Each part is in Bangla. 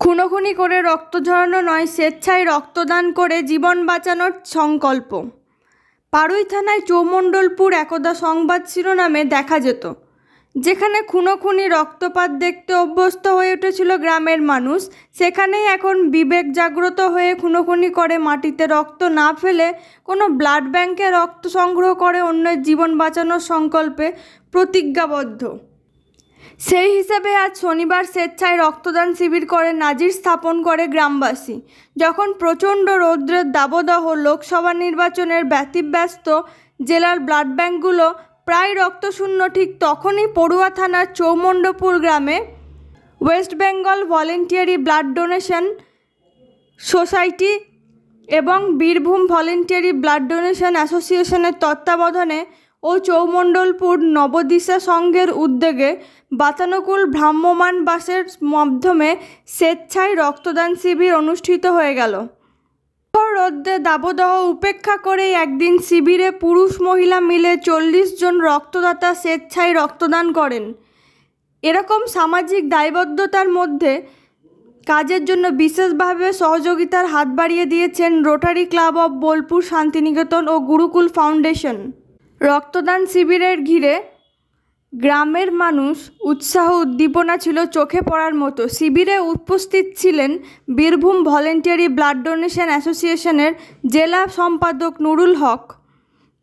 খুনোখুনি করে রক্ত ঝরানো নয়, স্বেচ্ছায় রক্তদান করে জীবন বাঁচানোর সংকল্প। পাড়ুই থানায় চৌমণ্ডলপুর একদা সংবাদ শিরোনামে দেখা যেত, যেখানে খুনোখুনি রক্তপাত দেখতে অভ্যস্ত হয়ে উঠেছিল গ্রামের মানুষ। সেখানেই এখন বিবেক জাগ্রত হয়ে খুনোখুনি করে মাটিতে রক্ত না ফেলে কোনো ব্লাড ব্যাংকে রক্ত সংগ্রহ করে অন্যের জীবন বাঁচানোর সংকল্পে প্রতিজ্ঞাবদ্ধ। সেই হিসাবে আজ শনিবার স্বেচ্ছায় রক্তদান শিবির করে নাজির স্থাপন করে গ্রামবাসী। যখন প্রচণ্ড রৌদ্রের দাবদাহ লোকসভা নির্বাচনের ব্যতিব্যস্ত জেলার ব্লাড ব্যাঙ্কগুলো প্রায় রক্তশূন্য, ঠিক তখনই পড়ুয়া থানার চৌমণ্ডপুর গ্রামে West Bengal voluntary blood donation society এবং বীরভূম ভলেন্টিয়ারি ব্লাড ডোনেশন অ্যাসোসিয়েশনের তত্ত্বাবধানে ও চৌমণ্ডলপুর নবদিশা সংঘের উদ্যোগে বাতানুকূল ভ্রাম্যমাণ বাসের মাধ্যমে স্বেচ্ছায় রক্তদান শিবির অনুষ্ঠিত হয়ে গেল। রোদ্রে দাবদাহ উপেক্ষা করেই একদিন শিবিরে পুরুষ মহিলা মিলে চল্লিশ জন রক্তদাতা স্বেচ্ছায় রক্তদান করেন। এরকম সামাজিক দায়বদ্ধতার মধ্যে কাজের জন্য বিশেষভাবে সহযোগিতার হাত বাড়িয়ে দিয়েছেন rotary club of Bolpur Santiniketan O Gurukul foundation. রক্তদান শিবিরের ঘিরে গ্রামের মানুষ উৎসাহ উদ্দীপনা ছিল চোখে পড়ার মতো। শিবিরে উপস্থিত ছিলেন বীরভূম ভলেন্টিয়ারি ব্লাড ডোনেশন অ্যাসোসিয়েশনের জেলা সম্পাদক নুরুল হক,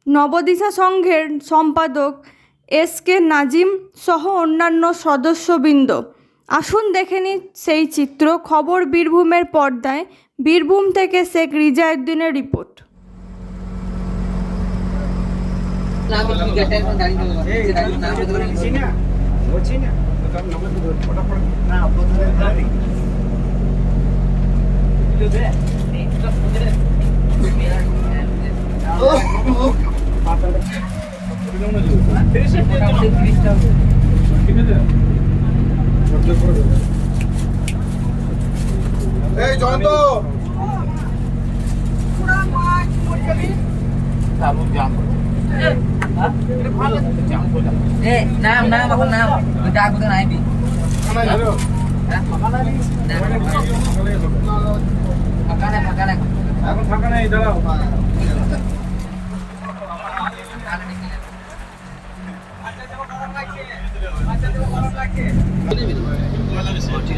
নবদিশা সংঘের সম্পাদক এস কে নাজিম সহ অন্যান্য সদস্যবৃন্দ। আসুন দেখে নিই সেই চিত্র। খবর বীরভূমের পর্দায়। বীরভূম থেকে শেখ রিজাউদ্দিনের রিপোর্ট না আমি ঠিক আছে এখন দাঁড়িয়ে দেবো এই, দাঁড়িয়ে না আমি ধরে বলছি না, বলছি এ, নাম নাম এখন নাম। ফাঁকা নেই ফাঁকা নেই এখন ফাঁকা নেই দাঁড়াও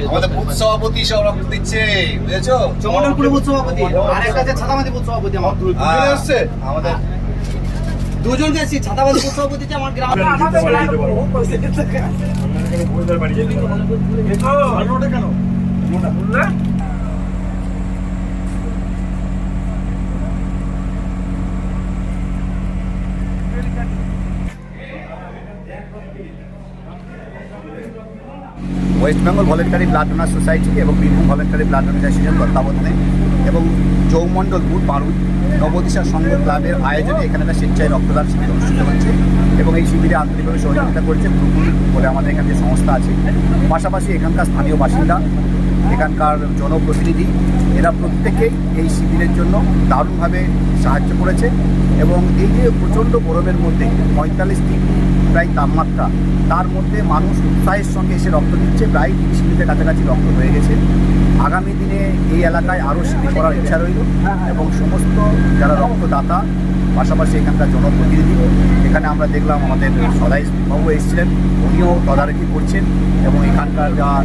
আমাদের বুথ সভাপতি সব রক্ত দিচ্ছে বুঝেছ? চমন্ডলপুরে বুথ সভাপতি। আর একটা আছে ছাতামাদি বুথ সভাপতি আমার। আমাদের দুজন গেছি ছাতামাদি বুথ সভাপতি হচ্ছে আমার গ্রাম West Bengal voluntary blood donor society এবং বীরভূম ভলেন্টারি ব্লাড অ্যাসোসিয়েশন তত্ত্বাবধানে এবং চৌমণ্ডলপুর বারুদ নবদিশা সংঘ ক্লাবের আয়োজনে এখানে একটা স্বেচ্ছায় রক্তদান শিবির অনুষ্ঠিত হচ্ছে এবং এই শিবিরে আন্তরিকভাবে সহযোগিতা করছে গ্রুপুল বলে আমাদের এখানে যে সংস্থা আছে। পাশাপাশি এখানকার স্থানীয় বাসিন্দা এখানকার জনপ্রতিনিধি, এরা প্রত্যেকেই এই শিবিরের জন্য দারুণভাবে সাহায্য করেছে এবং এই যে প্রচণ্ড গরমের মধ্যে পঁয়তাল্লিশ ডিগ্রি প্রায় তাপমাত্রা, তার মধ্যে মানুষ উৎসাহের সঙ্গে এসে রক্ত দিচ্ছে, প্রায় তিরিশ মিনিটের কাছাকাছি রক্ত হয়ে গেছে। আগামী দিনে এই এলাকায় আরও শিবির করার ইচ্ছা রইল এবং সমস্ত যারা রক্তদাতা, পাশাপাশি এখানকার জনপ্রতিনিধি, এখানে আমরা দেখলাম আমাদের সদাই বাবু এসেছিলেন, উনিও তদারকি করছেন এবং এখানকার যা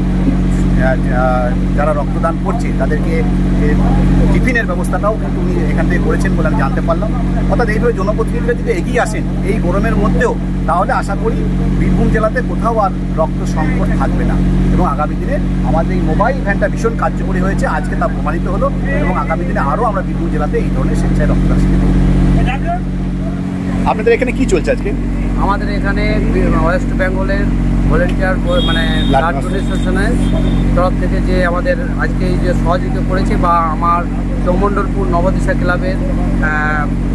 যা- যারা রক্তদান করছে, তাদেরকে টিফিনের ব্যবস্থাটাও কিন্তু উনি এখান থেকে করেছেন বলে আমি জানতে পারলাম। অর্থাৎ এইভাবে জনপ্রতিনিধিরা যদি এগিয়ে আসেন এই গরমের মধ্যেও, তাহলে আশা করি বীরভূম জেলাতে কোথাও আর রক্ত সংকট থাকবে না। এবং আগামী দিনে আমাদের এই মোবাইল ভ্যানটা ভীষণ কার্যকরী হয়েছে, আজকে তা প্রমাণিত হলো এবং আগামী দিনে আরও আমরা বীরভূম জেলাতে এই ধরনের স্বেচ্ছায় রক্তদান করব। আপনাদের এখানে কি চলছে আজকে? আমাদের এখানে ওয়েস্ট বেঙ্গলের ভলেন্টিয়ার মানে ব্লাড. ডোনেশনের তরফ থেকে যে আমাদের আজকে এই যে সহযোগিতা করেছে বা আমার চৌমণ্ডলপুর নবদিশা ক্লাবের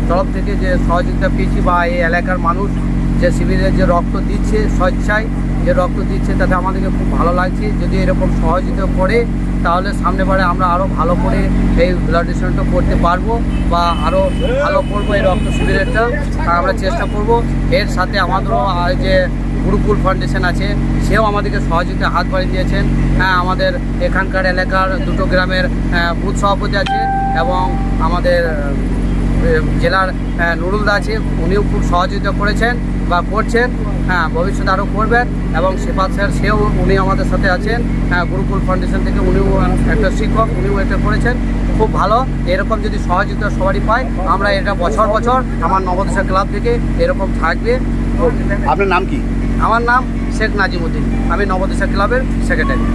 তরফ থেকে যে সহযোগিতা পেয়েছি বা এই এলাকার মানুষ যে শিবিরে যে রক্ত দিচ্ছে স্বেচ্ছায় যে রক্ত দিচ্ছে তাতে আমাদেরকে খুব ভালো লাগছে। যদি এরকম সহযোগিতা করে তাহলে সামনে সামনেবারে আমরা আরও ভালো করে এই ব্লাড ডোনেশনটা করতে পারব বা আরও ভালো করব এই রক্ত শিবিরেরটা। আমরা চেষ্টা করব। এর সাথে আমাদেরও যে গুরুকুল ফাউন্ডেশন আছে সেও আমাদেরকে সহযোগিতা হাত বাড়িয়ে দিয়েছেন। হ্যাঁ আমাদের এখানকার এলাকার দুটো গ্রামের আহ, বুথ সভাপতি আছে এবং আমাদের জেলার আহ, নুরুলদা আছে উনিও খুব সহযোগিতা করেছেন বা করছেন। হ্যাঁ ভবিষ্যতে আরও করবেন এবং সেপাত স্যার সেও উনি আমাদের সাথে আছেন। হ্যাঁ গুরুকুল ফাউন্ডেশন থেকে উনিও একটা শিক্ষক উনিও এটা করেছেন। খুব ভালো এরকম যদি সহযোগিতা সবারই পায় আমরা এটা বছর বছর আমার নবদেশা ক্লাব থেকে এরকম থাকবে। আপনার নাম কি? আমার নাম শেখ নাজিমুদ্দিন। আমি নবদেশা ক্লাবের সেক্রেটারি